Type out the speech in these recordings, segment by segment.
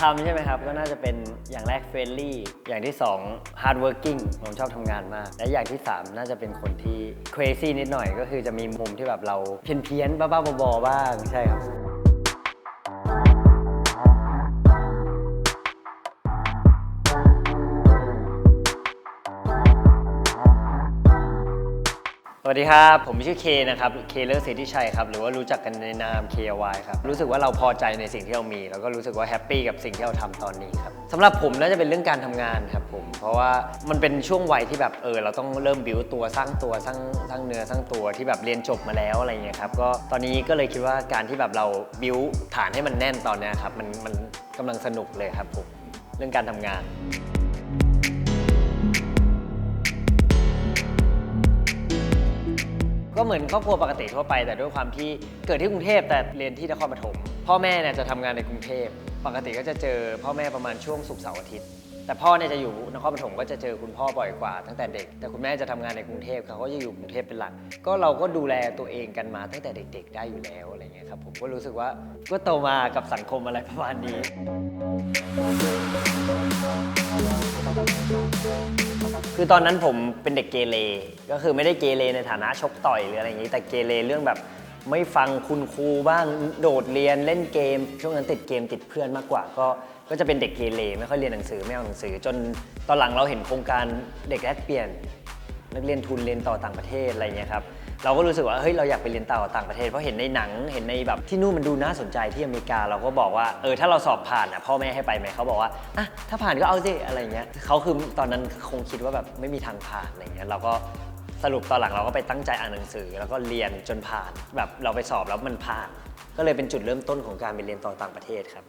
ทำใช่ไหมครับ ก็น่าจะเป็นอย่างแรกเฟรนลี่ อย่างที่ 2 hard working ผมชอบทำงานมาก และอย่างที่ 3 น่าจะเป็นคนที่ crazy นิดหน่อย ก็คือจะมีมุมที่แบบเราเพี้ยนเพี้ยนๆบ้าๆบอๆบ้างใช่ครับ สวัสดีครับ ผมชื่อเคนะครับเคเลอร์สิทธิชัยครับ หรือว่ารู้จักกันในนาม KY ครับ รู้สึกว่าเราพอใจในสิ่งที่เรามี แล้วก็รู้สึกว่าแฮปปี้กับสิ่งที่เราทำตอนนี้ครับสำหรับผมน่าจะเป็นเรื่องการทำงานครับผม เพราะว่ามันเป็นช่วงวัยที่แบบเออเราต้องเริ่มบิวตัวสร้างตัวสร้างสร้างเนื้อสร้างตัวที่แบบเรียนจบมาแล้วอะไรเงี้ยครับ ก็ตอนนี้ก็เลยคิดว่าการที่แบบเราบิวฐานให้มันแน่นตอนนี้ครับมันมันกำลังสนุกเลยครับผมเรื่องการทำงาน ก็เหมือนครอบครัวปกติทั่วไป แต่ด้วยความที่เกิดที่กรุงเทพแต่เรียนที่นครปฐมพ่อแม่เนี่ยจะทำงานในกรุงเทพปกติก็จะเจอพ่อแม่ประมาณช่วงศุกร์เสาร์อาทิตย์แต่พ่อเนี่ยจะอยู่นครปฐมก็จะเจอคุณพ่อบ่อยกว่าตั้งแต่เด็ก แต่คุณแม่จะทำงานในกรุงเทพเขาก็จะอยู่กรุงเทพเป็นหลัก ก็เราก็ดูแลตัวเองกันมาตั้งแต่เด็ก ๆ ได้อยู่แล้ว ครับ ผมก็รู้สึกว่าก็โตมากับสังคมอะไรประมาณนี้ คือตอนนั้นผมเป็นเด็กเกเรก็คือไม่ได้เกเรในฐานะชกต่อยหรืออะไรอย่างนี้ แต่เกเรเรื่องแบบไม่ฟังคุณครูบ้างโดดเรียนเล่นเกม ช่วงนั้นติดเกมติดเพื่อนมากกว่า ก็ก็จะเป็นเด็กเกเรไม่ค่อยเรียนหนังสือไม่เอาหนังสือ จนตอนหลังเราเห็นโครงการเด็กแลกเปลี่ยน นักเรียนทุนเรียนต่อต่างประเทศอะไรเงี้ยครับเราก็รู้สึกว่าเฮ้ยเราอยากไปเรียนต่อต่างประเทศเพราะเห็นในหนังเห็นในแบบที่นู่นมันดูน่าสนใจที่อเมริกาเราก็บอกว่าเออถ้าเราสอบผ่านอะพ่อแม่ให้ไปไหมเขาบอกว่าอะถ้าผ่านก็เอาสิอะไรเงี้ยเขาคือตอนนั้นคงคิดว่าแบบไม่มีทางผ่านอะไรเงี้ยเราก็สรุปตอนหลังเราก็ไปตั้งใจอ่านหนังสือ แล้วก็เรียนจนผ่านแบบเราไปสอบแล้วมันผ่าน ก็เลยเป็นจุดเริ่มต้นของการไปเรียนต่อต่างประเทศครับ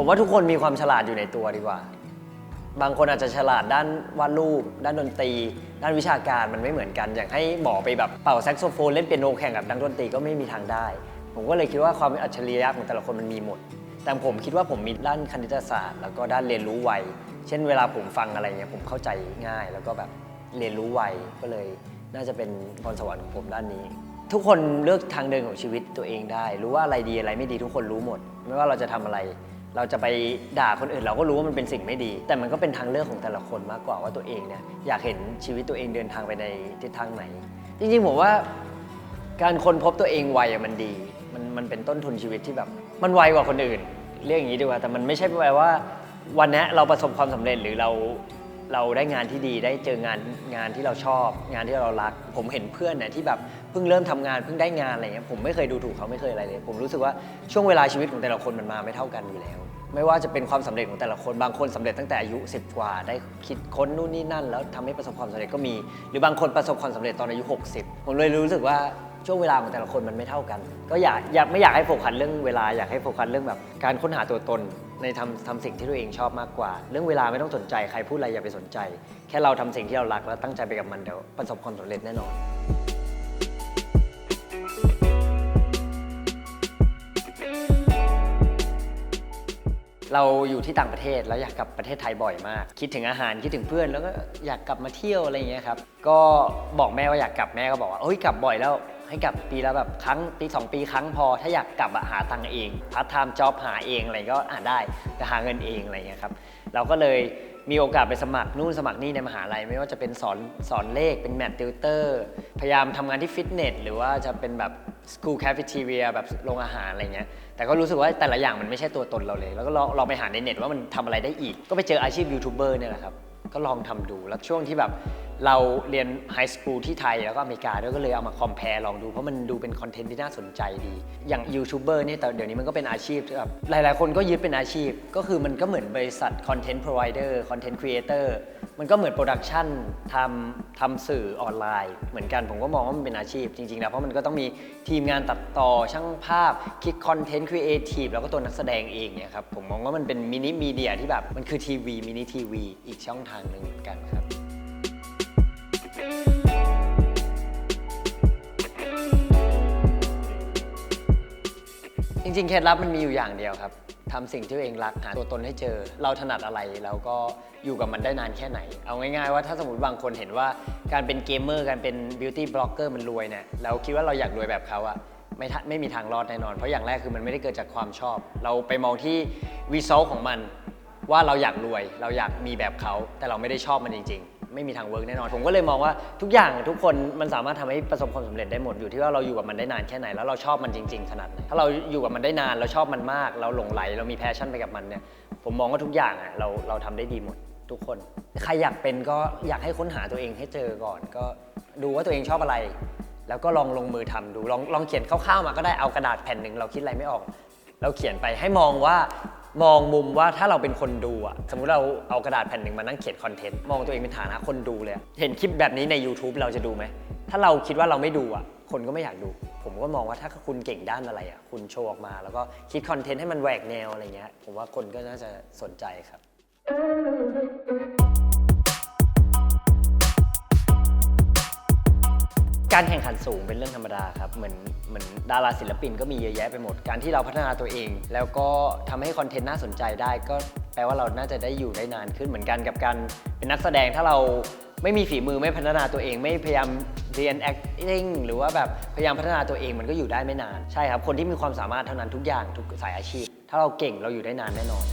ผมว่าทุกคนมีความฉลาดอยู่ในตัวดีกว่า บางคนอาจจะฉลาดด้านวาดรูป ด้านดนตรี ด้านวิชาการมันไม่เหมือนกัน อย่างให้หมอไปแบบเป่าแซกโซโฟนเล่นเปียโนแข่งกับนักดนตรีก็ไม่มีทางได้ ผมก็เลยคิดว่าความอัจฉริยะของแต่ละคนมันมีหมด แต่ผมคิดว่าผมมีด้านคณิตศาสตร์ แล้วก็ด้านเรียนรู้ไว เช่นเวลาผมฟังอะไรเงี้ยผมเข้าใจง่าย แล้วก็แบบเรียนรู้ไว ก็เลยน่าจะเป็นพรสวรรค์ของผมด้านนี้ ทุกคนเลือกทางเดินของชีวิตตัวเองได้ รู้ว่าอะไรดีอะไรไม่ดีทุกคนรู้หมด ไม่ว่าเราจะทำอะไร เราจะไปด่าคนอื่นเราก็รู้ว่ามันเป็นสิ่งไม่ดี แต่มันก็เป็นทางเลือกของแต่ละคนมากกว่าว่าตัวเองเนี่ยอยากเห็นชีวิตตัวเองเดินทางไปในทิศทางไหน จริงๆผมว่าการค้นพบตัวเองไวอะมันดี มันมันเป็นต้นทุนชีวิตที่แบบมันไวกว่าคนอื่น เรียกอย่างนี้ดีกว่าแต่มันไม่ใช่แปลว่า วันนี้เราประสบความสำเร็จหรือเรา เราได้งานที่ดีได้เจองานงานที่เราชอบ งานที่เรารัก ผมเห็นเพื่อนเนี่ยที่แบบเพิ่งเริ่มทำงานเพิ่งได้งานอะไรเงี้ยผมไม่เคยดูถูกเขาไม่เคยอะไรเลย ผมรู้สึกว่าช่วงเวลาชีวิตของแต่ละคนมันมาไม่เท่ากันอยู่แล้ว ไม่ว่าจะเป็นความสำเร็จของแต่ละคนบางคนสำเร็จตั้งแต่อายุ 10 กว่า ได้คิดค้นนู่นนี่นั่น แล้วทำให้ประสบความสำเร็จก็มี หรือบางคนประสบความสำเร็จตอนอายุ 60 ผมเลยรู้สึกว่า ช่วงเวลาของแต่ละคนมันไม่เท่ากัน ก็อยากอยากไม่อยากให้โฟกัสเรื่องเวลาอยากให้โฟกัสเรื่องแบบการค้นหาตัวตน ในทำทำสิ่งที่ตัวเองชอบมากกว่า เรื่องเวลาไม่ต้องสนใจใครพูดอะไรอย่าไปสนใจ แค่เราทำสิ่งที่เรารักแล้วตั้งใจไปกับมันเดี๋ยวประสบความสำเร็จแน่นอน เราอยู่ที่ต่างประเทศแล้วอยากกลับประเทศไทยบ่อยมาก คิดถึงอาหารคิดถึงเพื่อน แล้วก็อยากกลับมาเที่ยวอะไรอย่างเงี้ยครับก็บอกแม่ว่าอยากกลับแม่ก็บอกว่าเฮ้ยกลับบ่อยแล้ว ให้กลับปีละแบบครั้งปีสองปีครั้งพอ ถ้าอยากกลับอะหาตังค์เองพาร์ทไทม์จ็อบหาเองอะไรก็อ่าได้แต่หาเงินเองอะไรเงี้ยครับเราก็เลยมีโอกาสไปสมัครนู่นสมัครนี่ในมหาลัย ไม่ว่าจะเป็นสอนสอนเลขเป็นแมทติวเตอร์พยายามทำงานที่ฟิตเนสหรือว่าจะเป็นแบบ school cafeteria แบบโรงอาหารอะไรเงี้ยแต่ก็รู้สึกว่าแต่ละอย่างมันไม่ใช่ตัวตนเราเลย แล้วก็ลองลองไปหาในเน็ตว่ามันทำอะไรได้อีก ก็ไปเจออาชีพยูทูบเบอร์เนี่ยแหละครับ ก็ลองทำดูแล้วช่วงที่แบบ เราเรียนไฮสคูลที่ไทยแล้วก็อเมริกาด้วยก็เลยเอามาคอมเพลลองดู เพราะมันดูเป็นคอนเทนต์ที่น่าสนใจดี อย่างยูทูบเบอร์นี่แต่เดี๋ยวนี้มันก็เป็นอาชีพแบบหลายๆ คนก็ยึดเป็นอาชีพ ก็คือมันก็เหมือนบริษัทคอนเทนต์พรอไวเดอร์คอนเทนต์ครีเอเตอร์มันก็เหมือนโปรดักชันทำทำสื่อออนไลน์ เหมือนกันผมก็มองว่ามันเป็นอาชีพจริงๆแล้วเพราะมันก็ต้องมีทีมงานตัดต่อช่างภาพคิดคอนเทนต์ครีเอทีฟแล้วก็ตัวนักแสดงเองเนี่ยครับผมมองว่ามันเป็นมินิมีเดียที่แบบมันคือทีวีมินิทีวีอีกช่องทางหนึ่งเหมือนกันครับ ริงๆ เคล็ดลับมันมีอยู่อย่างเดียวครับทำสิ่งที่ตัวเองรักหาตัวตนให้เจอ เราถนัดอะไรแล้วก็อยู่กับมันได้นานแค่ไหน เอาง่ายๆว่าถ้าสมมติบางคนเห็นว่าการเป็นเกมเมอร์การเป็นบิวตี้บล็อกเกอร์มันรวยเนี่ยเราคิดว่าเราอยากรวยแบบเขาอะไม่ทะไม่มีทางรอดแน่นอน เพราะอย่างแรกคือมันไม่ได้เกิดจากความชอบ เราไปมองที่วีซอลของมัน ว่าเราอยากรวย เราอยากมีแบบเขาแต่เราไม่ได้ชอบมันจริง ๆ ไม่มีทางเวิร์กแน่นอน ผมก็เลยมองว่าทุกอย่างทุกคนมันสามารถทำให้ประสบความสำเร็จได้หมดอยู่ที่ว่าเราอยู่กับมันได้นานแค่ไหนแล้วเราชอบมันจริง ๆ ขนาดไหนถ้าเราอยู่กับมันได้นานเราชอบมันมาก เราหลงไหลเรามีแพชชั่นไปกับมันเนี่ยผมมองว่าทุกอย่างอะเราเราทำได้ดีหมดทุกคน ใครอยากเป็นก็อยากให้ค้นหาตัวเองให้เจอก่อน ก็ดูว่าตัวเองชอบอะไร แล้วก็ลองลงมือทำดูลองลองเขียนคร่าวๆมาก็ได้เอากระดาษแผ่นหนึ่งเราคิดอะไรไม่ออก เราเขียนไปให้มองว่า มองมุมว่าถ้าเราเป็นคนดูอะสมมุติเราเอากระดาษแผ่นหนึ่งมานั่งเขียนคอนเทนต์มองตัวเองเป็นฐานะคนดูเลยอะเห็นคลิปแบบนี้ใน YouTube เราจะดูไหม ถ้าเราคิดว่าเราไม่ดูอะคนก็ไม่อยากดู ผมก็มองว่าถ้าคุณเก่งด้านอะไรอะคุณโชว์ออกมา แล้วก็คิดคอนเทนต์ให้มันแหวกแนวอะไรเงี้ยผมว่าคนก็น่าจะสนใจครับ การแข่งขันสูงเป็นเรื่องธรรมดาครับ เหมือนเหมือนดาราศิลปินก็มีเยอะแยะไปหมด การที่เราพัฒนาตัวเอง แล้วก็ทำให้คอนเทนต์น่าสนใจได้ก็แปลว่าเราน่าจะได้อยู่ได้นานขึ้นเหมือนกันกับการเป็นนักแสดงถ้าเราไม่มีฝีมือไม่พัฒนาตัวเองไม่พยายามเรียน acting หรือว่าแบบพยายามพัฒนาตัวเองมันก็อยู่ได้ไม่นาน ใช่ครับ คนที่มีความสามารถเท่านั้นทุกอย่างทุกสายอาชีพ ถ้าเราเก่งเราอยู่ได้นานแน่นอน